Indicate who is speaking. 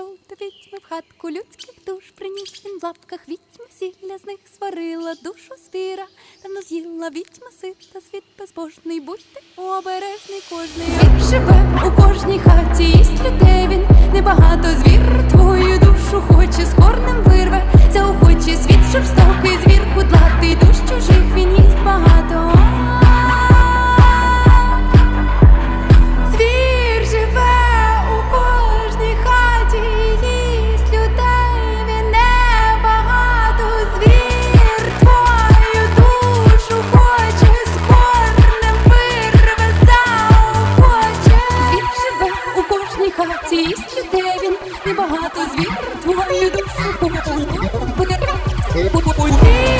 Speaker 1: прийшов до відьми в хатку людських душ, приніс він в лапках відьма сілля, з них сварила душу звіра, давно з'їла відьма сита, світ безбожний, будьте обережний кожний. Звір живе у кожній хаті, їсть людей він небагато звір кожній хаті, їсть людей і багато Звір твою душу хоче, знову вирве.